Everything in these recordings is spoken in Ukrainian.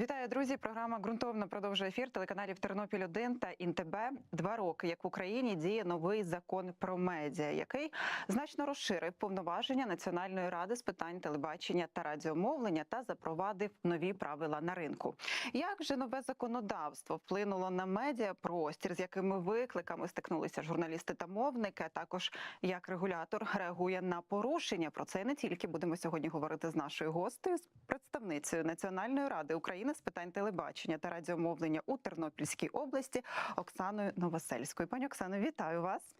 Вітаю, друзі! Програма ґрунтовно продовжує ефір телеканалів Тернопіль 1 та ІНТБ. Два роки, як в Україні діє новий закон про медіа, який значно розширив повноваження Національної ради з питань телебачення та радіомовлення та запровадив нові правила на ринку. Як же нове законодавство вплинуло на медіапростір, з якими викликами стикнулися журналісти та мовники? а Також як регулятор реагує на порушення? Про це не тільки будемо сьогодні говорити з нашою гостею, з представницею Національної ради України з питань телебачення та радіомовлення у Тернопільській області Оксаною Новосельською. Пані Оксано, вітаю вас.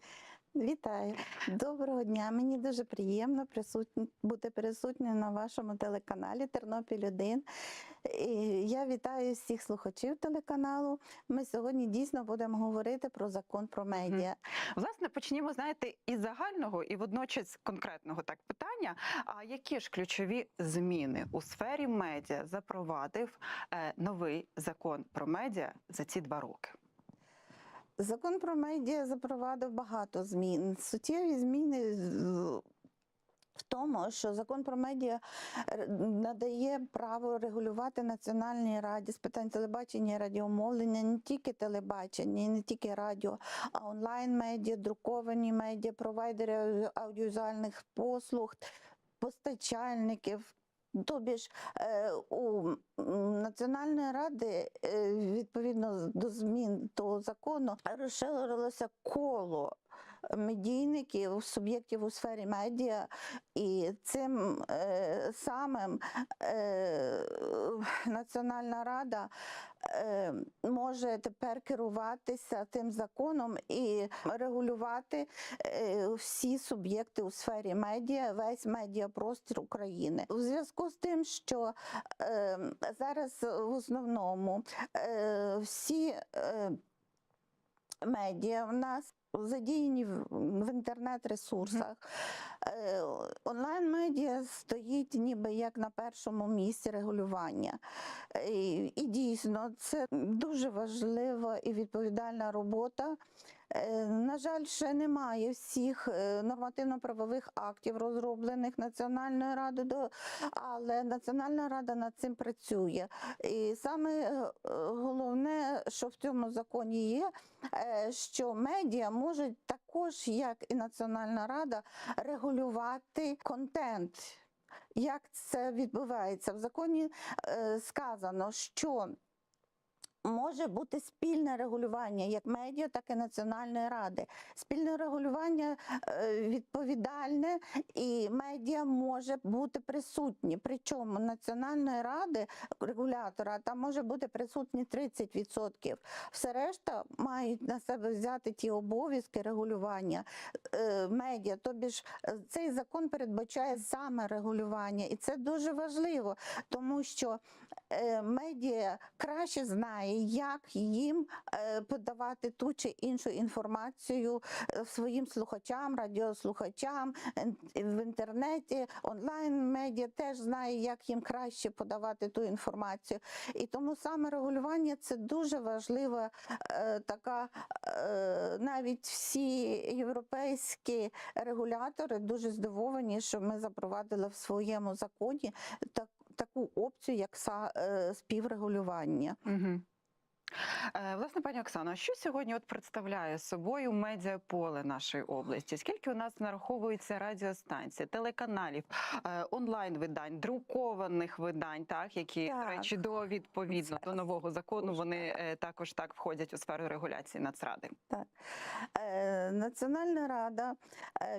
Вітаю, доброго дня. Мені дуже приємно присутні, бути присутньою на вашому телеканалі Тернопіль 1 І Я вітаю всіх слухачів телеканалу. Ми сьогодні дійсно будемо говорити про закон про медіа. Власне, почнімо, знаєте, із загального і водночас конкретного так питання. А які ж ключові зміни у сфері медіа запровадив е, новий закон про медіа за ці два роки? Закон про медіа запровадив багато змін. Суттєві зміни в тому, що закон про медіа е, надає право регулювати Національній раді з питань телебачення і радіомовлення не тільки телебачення, не тільки радіо, а онлайн-медіа, друковані медіа, провайдери аудіо- аудіовізуальних послуг, постачальників. Тобі ж е, у Національної ради е, відповідно до змін того закону розширилося коло медійників, суб'єктів у сфері медіа, і цим е, самим Національна рада може тепер керуватися тим законом і регулювати е, всі суб'єкти у сфері медіа, весь медіапростір України. У зв'язку з тим, що е, зараз в основному е, всі е, медіа в нас задіяні в, інтернет-ресурсах. Е, онлайн-медіа стоїть ніби як на першому місці регулювання. І, і дійсно, це дуже важлива і відповідальна робота. Е, На жаль, ще немає всіх е, нормативно-правових актів, розроблених Національною радою, але Національна рада над цим працює. І саме е, головне, що в цьому законі є, що медіа можуть також, як і Національна рада, регулювати контент. Як це відбувається? В законі сказано, що може бути спільне регулювання як медіа, так і Національної ради. Спільне регулювання е, відповідальне, і медіа може бути присутні. Причому Національної ради регулятора там може бути присутні 30%. Все решта мають на себе взяти ті обов'язки регулювання е, медіа. Тобі ж е, цей закон передбачає саме регулювання, і це дуже важливо, тому що медіа краще знає, як їм е, подавати ту чи іншу інформацію е, своїм слухачам, радіослухачам в інтернеті. Онлайн медіа теж знає, як їм краще подавати ту інформацію. І тому саме регулювання це дуже важлива е, така, е, навіть всі європейські регулятори дуже здивовані, що ми запровадили в своєму законі так, таку опцію, як е, співрегулювання. Угу. Е, Власне, пані Оксано, що сьогодні от представляє собою медіаполе нашої області? Скільки у нас нараховується радіостанцій, телеканалів, е, онлайн-видань, друкованих видань, так які Так. речі, до відповідно Це до нового закону вони е, також так входять у сферу регуляції Нацради. Так. Національна рада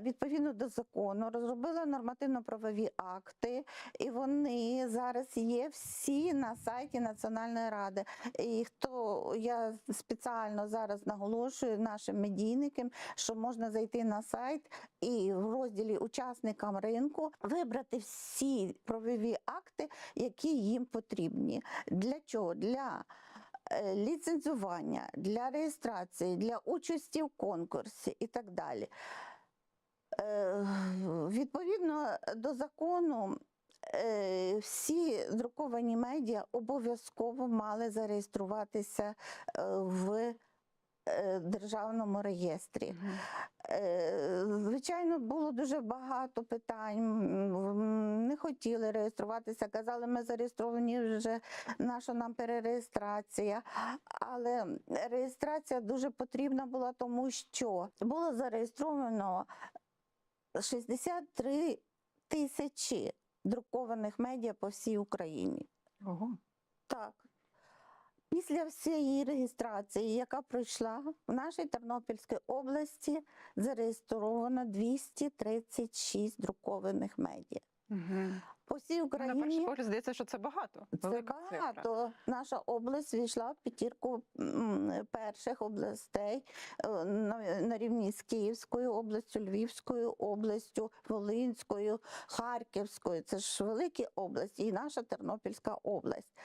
відповідно до закону розробила нормативно-правові акти, і вони зараз є всі на сайті Національної ради. І хто я спеціально зараз наголошую нашим медійникам, що можна зайти на сайт і в розділі учасникам ринку вибрати всі правові акти, які їм потрібні. Для чого? Для е, ліцензування, для реєстрації, для участі в конкурсі і так далі. Е, Відповідно до закону, всі друковані медіа обов'язково мали зареєструватися е, в е, державному реєстрі. Е, Звичайно, було дуже багато питань. Не хотіли реєструватися, казали, ми зареєстровані вже, наша нам перереєстрація. Але реєстрація дуже потрібна була, тому що було зареєстровано 63 тисячі друкованих медіа по всій Україні. Ого. Так. Після всієї реєстрації, яка пройшла в нашій Тернопільській області, зареєстровано 236 друкованих медіа. Угу. По всій На перший погляд здається, що це багато. це Велика цифра. багато. Наша область війшла в п'ятірку перших областей е, на, рівні з Київською областю, Львівською областю, Волинською, Харківською. Це ж великі області, і наша Тернопільська область.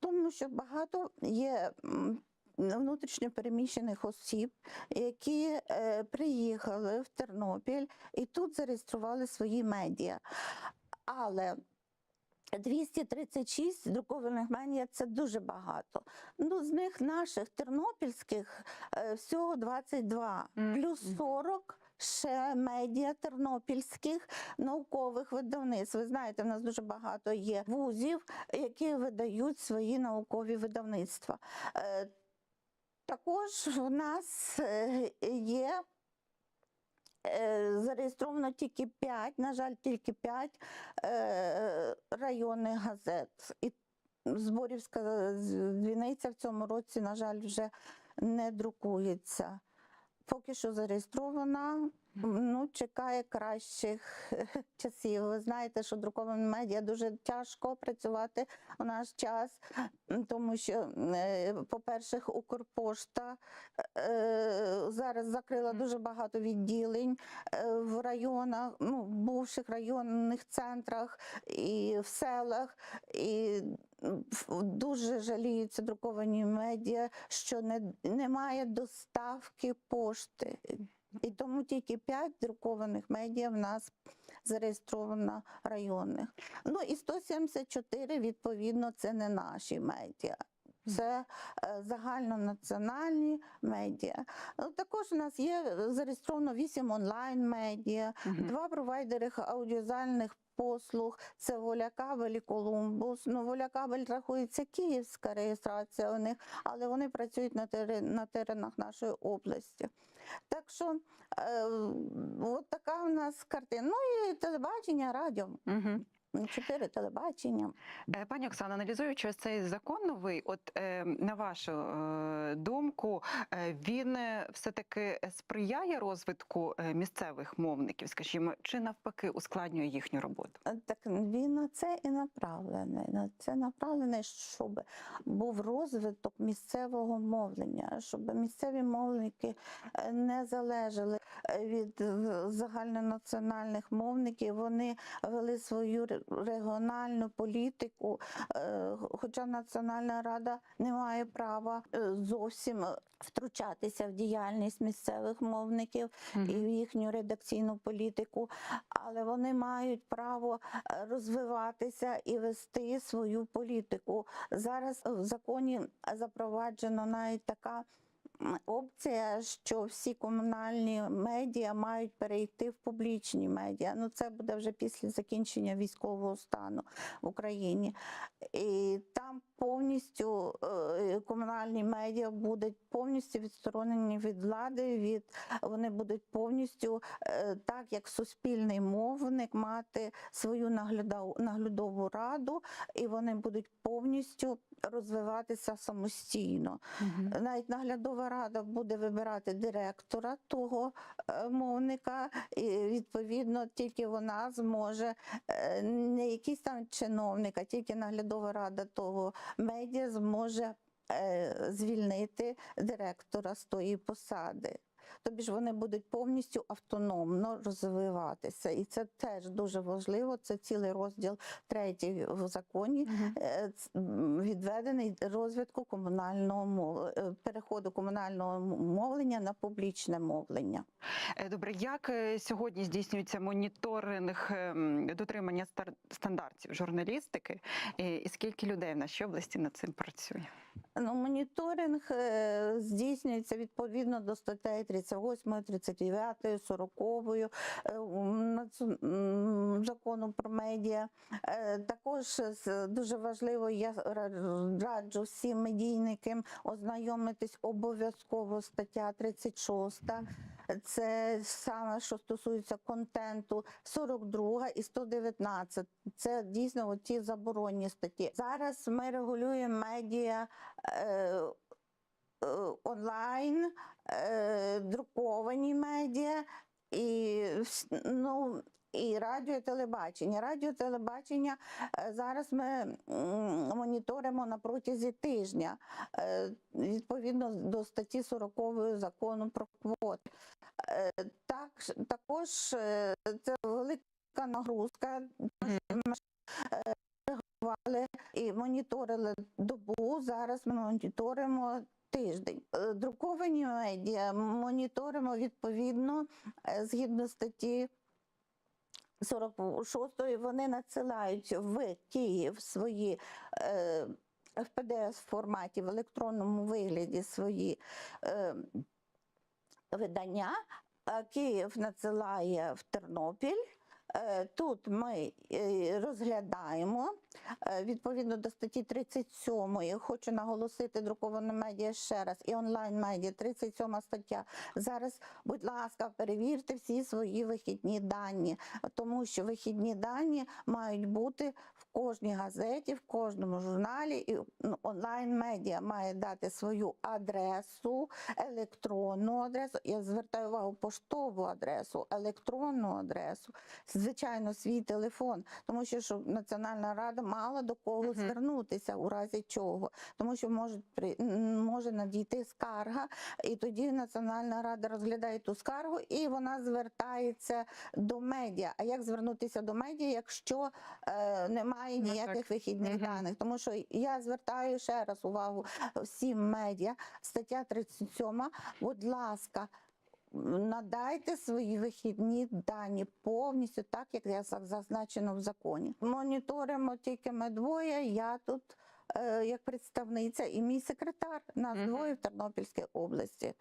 Тому що багато є. Внутрішньо переміщених осіб, які е, приїхали в Тернопіль і тут зареєстрували свої медіа. Але 236 друкованих медіа це дуже багато. Ну, з них наших тернопільських е, всього 22, Мгм. плюс 40 ще медіа тернопільських наукових видавництв. Ви знаєте, в нас дуже багато є вузів, які видають свої наукові видавництва. Е, Також в нас е, є зареєстровано тільки 5, на жаль, тільки 5 е, районних газет. І Зборівська дзвіниця в цьому році, на жаль, вже не друкується. Поки що зареєстрована, ну, чекає кращих часів. Ви знаєте, що друковані медіа дуже тяжко працювати у наш час, тому що, е, по-перше, Укрпошта е, зараз закрила дуже багато відділень е, в районах, ну, в бувших районних центрах і в селах. І дуже жаліються друковані медіа, що не, немає доставки пошти. І тому тільки 5 друкованих медіа в нас зареєстровано районних. Ну і 174, відповідно, це не наші медіа. Це е, загальнонаціональні медіа. Ну, Також у нас є зареєстровано 8 онлайн-медіа, Два провайдери аудіозальних послуг це Волякабель і Колумбус. Ну, Волякабель рахується київська реєстрація у них, але вони працюють на, тери- на теренах нашої області. Так що е, от така в нас картина. Ну і телебачення, радіо. Мгм. Чотири телебачення. Е, Пані Оксана, аналізуючи ось цей закон новий, от е, на вашу е, думку, він все-таки сприяє розвитку місцевих мовників, скажімо, чи навпаки ускладнює їхню роботу? Так він на це і направлений. На це направлений, щоб був розвиток місцевого мовлення, щоб місцеві мовники не залежали від загальнонаціональних мовників. Вони вели свою регіональну політику, е, хоча Національна рада не має права е, зовсім втручатися в діяльність місцевих мовників і в їхню редакційну політику, але вони мають право е, розвиватися і вести свою політику. Зараз в законі запроваджено навіть така. Опція, що всі комунальні медіа мають перейти в публічні медіа. Ну це буде вже після закінчення військового стану в Україні. І там повністю е, комунальні медіа будуть повністю відсторонені від влади, від вони будуть повністю е, так, як суспільний мовник, мати свою наглядову раду, і вони будуть повністю розвиватися самостійно. Мгм. Навіть наглядова рада буде вибирати директора того е, мовника, і відповідно тільки вона зможе е, не якийсь там чиновник, а тільки наглядова рада того медіа зможе е, звільнити директора з тої посади. Тобі ж вони будуть повністю автономно розвиватися, і це теж дуже важливо. Це цілий розділ третій в законі, е, відведений розвитку комунального е, переходу комунального мовлення на публічне мовлення. Е, Добре, як сьогодні здійснюється моніторинг ем, дотримання стандартів журналістики, і скільки людей в нашій області над цим працює? Ну, моніторинг здійснюється відповідно до статей 38, 39, 40 е, м, нац- закону про медіа. Е, Також дуже важливо, я раджу всім медійникам ознайомитись обов'язково стаття 36. Це саме, що стосується контенту, 42 і 119. Це дійсно ті заборонні статті. Зараз ми регулюємо медіа е, е, онлайн, друковані медіа і, ну, і радіо і телебачення. Радіо телебачення е, зараз ми моніторимо на протязі тижня е, відповідно до статті 40 закону про квоти. Е, Так, також е, це велика нагрузка. Ми е, і моніторили добу. Зараз ми моніторимо тиждень. Е, Друковані медіа моніторимо відповідно е, згідно статті 46 вони надсилають в Київ свої е, в pdf форматі в електронному вигляді свої е, видання. а Київ надсилає в Тернопіль. Е, Тут ми е, розглядаємо е, відповідно до статті 37. Хочу наголосити друковане медіа ще раз і онлайн медіа 37 стаття. Зараз, будь ласка, перевірте всі свої вихідні дані, тому що вихідні дані мають бути в кожній газеті, в кожному журналі. І ну, онлайн медіа має дати свою адресу, електронну адресу. Я звертаю увагу поштову адресу, електронну адресу, звичайно, свій телефон, тому що щоб Національна рада мала до кого Мгм. звернутися у разі чого, тому що може, при, може надійти скарга, і тоді Національна рада розглядає ту скаргу і вона звертається до медіа. А як звернутися до медіа, якщо е, немає Ну, ніяких так. вихідних Мгм. даних? Тому що я звертаю ще раз увагу всім медіа, стаття 37, будь ласка. Надайте свої вихідні дані повністю так, як я зазначено в законі. Моніторимо тільки ми двоє. Я тут е, як представниця і мій секретар. Нас Мгм. двоє в Тернопільській області.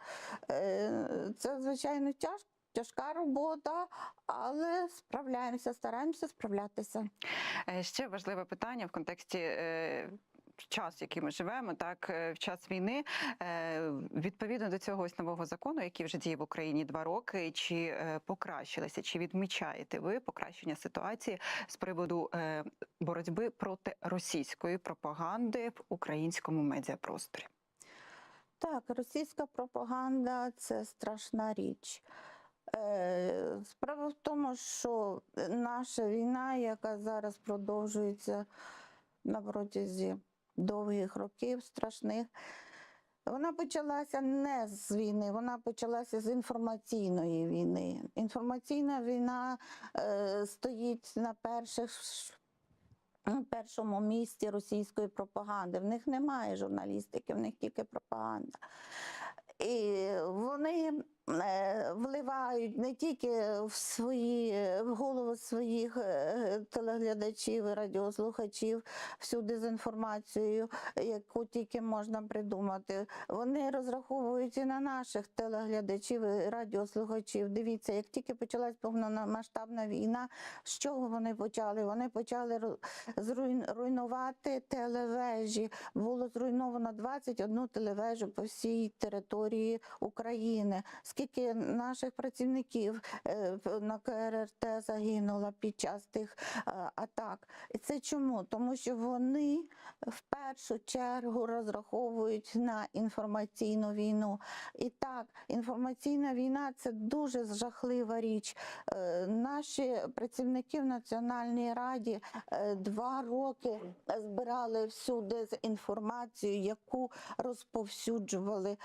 Е, Це звичайно тяжко. Тяжка робота, але справляємося, стараємося справлятися. Е, Ще важливе питання в контексті. Час, який ми живемо, так е, в час війни, Е, відповідно до цього ось нового закону, який вже діє в Україні два роки, чи е, покращилося, чи відмічаєте ви покращення ситуації з приводу боротьби проти російської пропаганди в українському медіапросторі? Так, російська пропаганда це страшна річ. Справа в тому, що наша війна, яка зараз продовжується на протязі довгих років страшних, вона почалася не з війни, вона почалася з інформаційної війни. Інформаційна війна е, стоїть на перших на першому місці російської пропаганди. В них немає журналістики, в них тільки пропаганда. І вони вливають не тільки в свої в голови своїх е, телеглядачів і радіослухачів всю дезінформацію, яку тільки можна придумати. Вони розраховують і на наших телеглядачів і радіослухачів. Дивіться, як тільки почалась повномасштабна війна, з чого вони почали? Вони почали ру- руйнувати телевежі. Було зруйновано 21 телевежу по всій території України. Скільки наших працівників е, на КРРТ загинуло під час тих е, атак? І це чому? Тому що вони в першу чергу розраховують на інформаційну війну. І так, інформаційна війна це дуже жахлива річ. Е, Наші працівники в Національній раді два роки збирали всю дезінформацію, яку розповсюджували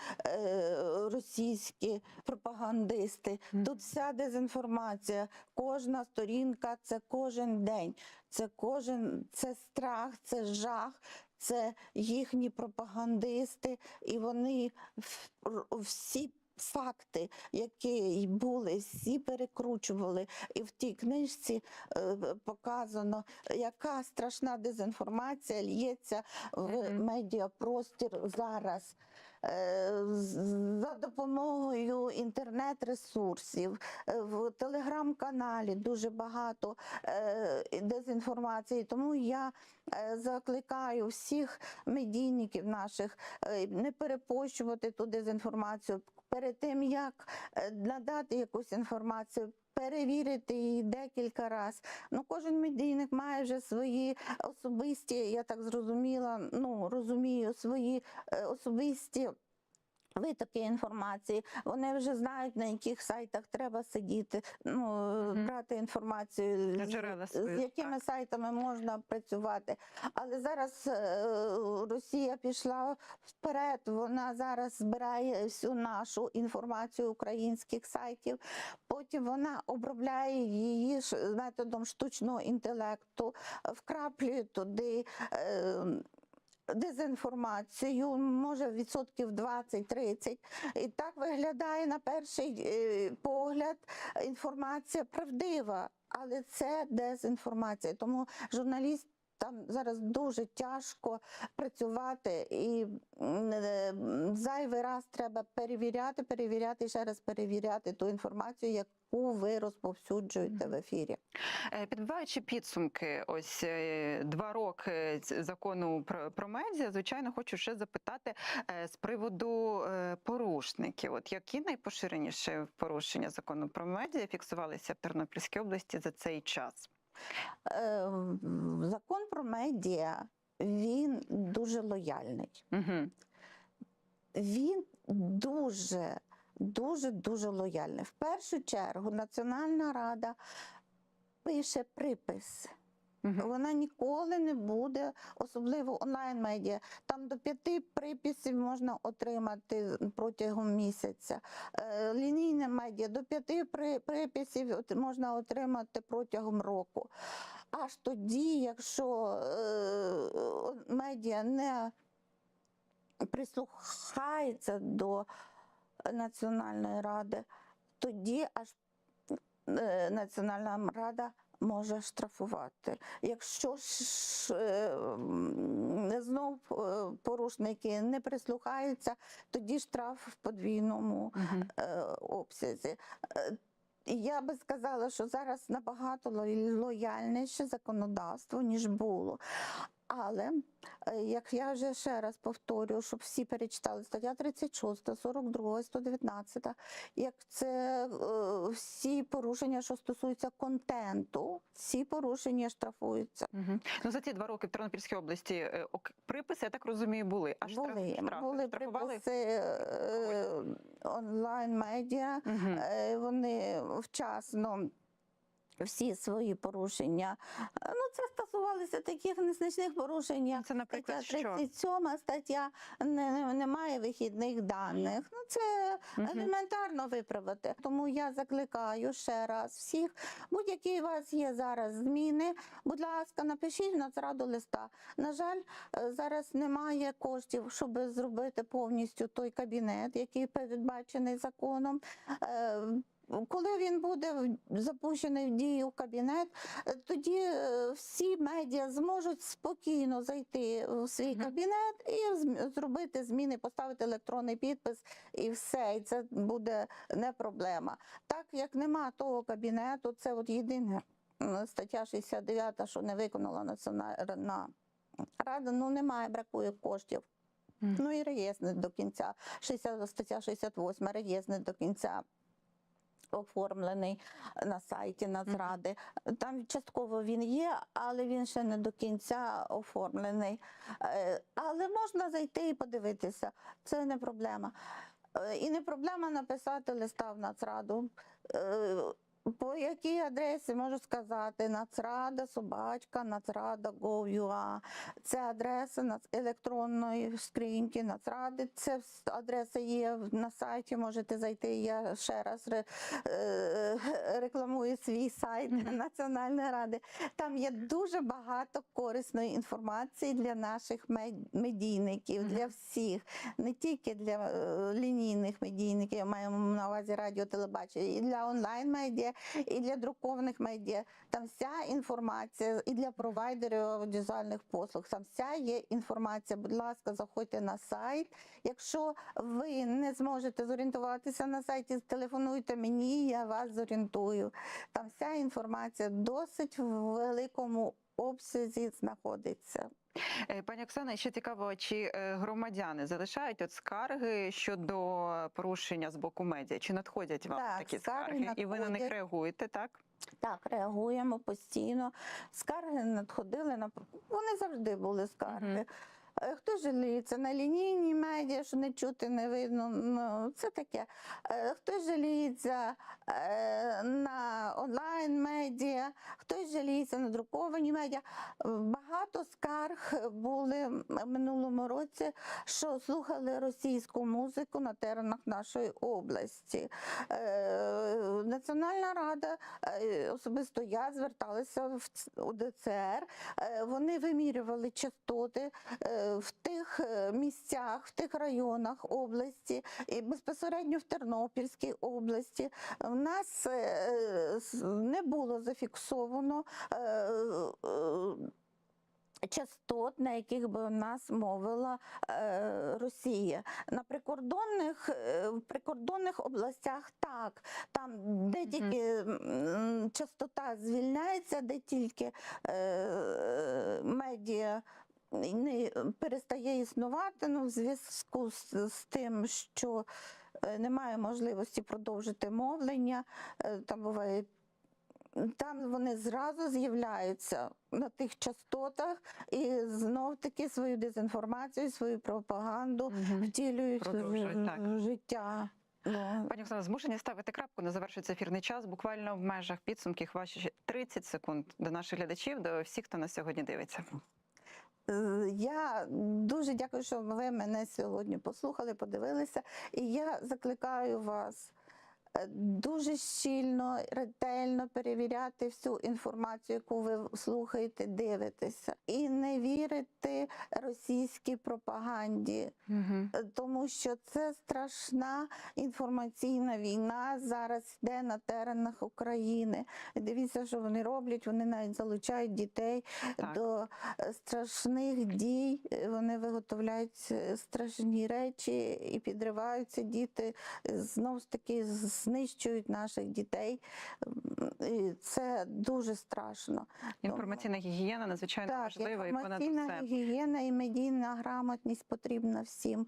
російські пропагандисти. Тут вся дезінформація, кожна сторінка це кожен день. Це кожен це страх, це жах, це їхні пропагандисти, і вони всі факти, які були, всі перекручували. І в тій книжці е, показано, яка страшна дезінформація лється в медіапростір зараз. Е, За допомогою інтернет-ресурсів, е, в телеграм-каналі дуже багато е, дезінформації. Тому я закликаю всіх медійників наших не перепощувати ту дезінформацію. Перед тим як е, надати якусь інформацію, перевірити її декілька разів. Ну, кожен медійник має вже свої особисті, я так зрозуміла, ну розумію, свої е, особисті. Витоки інформації, вони вже знають, на яких сайтах треба сидіти, ну, Мгм. брати інформацію, з- з, якими так. сайтами можна працювати. Але зараз е, Росія пішла вперед, вона зараз збирає всю нашу інформацію українських сайтів, потім вона обробляє її методом штучного інтелекту, вкраплює туди. Дезінформацію, може відсотків 20-30. І так виглядає на перший е, погляд інформація правдива, але це дезінформація. Тому журналіст. Там зараз дуже тяжко працювати, і е, зайвий раз треба перевіряти, перевіряти і ще раз перевіряти ту інформацію, яку ви розповсюджуєте в ефірі. Е, Підбиваючи підсумки, ось е, два роки закону про, про медіа, звичайно, хочу ще запитати з приводу порушників. От які найпоширеніші порушення закону про медіа фіксувалися в Тернопільській області за цей час? Е, Закон про медіа він дуже лояльний. Угу. Він дуже, дуже, дуже лояльний. В першу чергу Національна рада пише припис. Вона ніколи не буде, особливо онлайн-медіа. Там до п'яти приписів можна отримати протягом місяця. Е, Лінійне медіа до п'яти приписів можна отримати протягом року. Аж тоді, якщо е, медіа не прислухається до Національної ради, тоді аж е, Національна рада може штрафувати. Якщо ж е, знов е, порушники не прислухаються, тоді штраф в подвійному е, обсязі. Е, Я би сказала, що зараз набагато лояльніше законодавство, ніж було. Але, е, як я вже ще раз повторюю, щоб всі перечитали стаття 36, 42, 119, як це е, всі порушення, що стосуються контенту, всі порушення штрафуються. Угу. Ну за ці два роки в Тернопільській області е, приписи, я так розумію, були. А штраф, були штрафи були штрафували? приписи е, онлайн-медіа, Угу. Вони вчасно всі свої порушення. е, Ну, це стосувалося таких незначних порушень, Це, наприклад, стаття що? стаття не, не- немає вихідних даних. Ну, це Мгм. елементарно виправити. Тому я закликаю ще раз всіх, будь-які у вас є зараз зміни, будь ласка, напишіть в Нацраду листа. На жаль, е, зараз немає коштів, щоб зробити повністю той кабінет, який передбачений законом. Коли він буде в- запущений в дію кабінет, е, тоді е, всі медіа зможуть спокійно зайти в свій кабінет і зробити зміни, поставити електронний підпис і все. І це буде не проблема. Так як нема того кабінету, це от єдине стаття 69, що не виконала Національна рада, ну немає, бракує коштів. Ну і реєстр до кінця. 60, стаття 68, реєстр до кінця оформлений на сайті Нацради. Там частково він є, але він ще не до кінця оформлений. Е, Але можна зайти і подивитися. Це не проблема. Е, І не проблема написати листа в Нацраду. По якій адресі можу сказати Нацрада, собачка, Нацрада, Gov.ua. Це адреса електронної скриньки Нацради. Це адреса є на сайті. Можете зайти. Я ще раз е, рекламую свій сайт Національної ради. Там є дуже багато корисної інформації для наших мед- медійників, для всіх, не тільки для е, лінійних медійників, я маю на увазі радіо, телебачення, і для онлайн-медіа, і для друкованих медіа. Там вся інформація, і для провайдерів аудіозуальних послуг. Там вся є інформація. Будь ласка, заходьте на сайт. Якщо ви не зможете зорієнтуватися на сайті, телефонуйте мені, я вас зорієнтую. Там вся інформація досить в великому обсязі знаходиться. Е, Пані Оксана, ще цікаво, чи е, громадяни залишають от скарги щодо порушення з боку медіа? Чи надходять вам Так, такі скарги скарги? І ви на них реагуєте, так? Так, реагуємо постійно. Скарги надходили на вони завжди були скарги. Мгм. Е, Хто жаліється на лінійні медіа, що не чути, не видно. Ну, це таке. Е, Хтось жаліється е, на онлайн медіа, хтось жаліється на друковані медіа. Е, Багато скарг були в минулому році, що слухали російську музику на теренах нашої області. Е, Національна рада, е, особисто я зверталася в ц- ДЦР. Е, Вони вимірювали частоти е, в тих е, місцях, в тих районах області, і безпосередньо в Тернопільській області. В нас е, не було зафіксовано. е, Частот, на яких би в нас мовила е, Росія. На прикордонних, е, в прикордонних областях так, там, де тільки частота звільняється, де тільки е, медіа не перестає існувати ну, в зв'язку з, з тим, що е, немає можливості продовжити мовлення. Е, Там буває. Там вони зразу з'являються на тих частотах і знов таки свою дезінформацію, свою пропаганду втілюють в, життя. Ну, Пані Оксана, змушені ставити крапку, не завершується ефірний час. Буквально в межах підсумків ваші ще 30 секунд до наших глядачів, до всіх, хто нас сьогодні дивиться. Е, Я дуже дякую, що ви мене сьогодні послухали, подивилися. І я закликаю вас дуже щільно, ретельно перевіряти всю інформацію, яку ви слухаєте, дивитеся, і не вірити російській пропаганді. Угу. Е, тому що це страшна інформаційна війна зараз йде на теренах України. Дивіться, що вони роблять. Вони навіть залучають дітей Так. до е, страшних дій. Е, Вони виготовляють е, страшні речі і підриваються діти. Знов ж таки знищують наших дітей. І це дуже страшно. Інформаційна гігієна надзвичайно Так, важлива і понад інформаційна все. гігієна і медійна грамотність потрібна всім,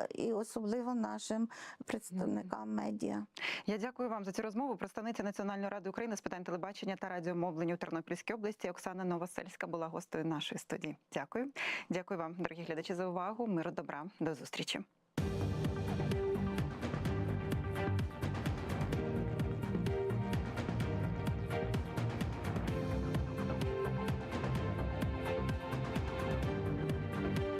е, і особливо нашим представникам медіа. Я дякую вам за цю розмову. Представниця Національної ради України з питань телебачення та радіомовлення у Тернопільській області Оксана Новосельська була гостею нашої студії. Дякую. Дякую вам, дорогі глядачі, за увагу. Миру добра. До зустрічі.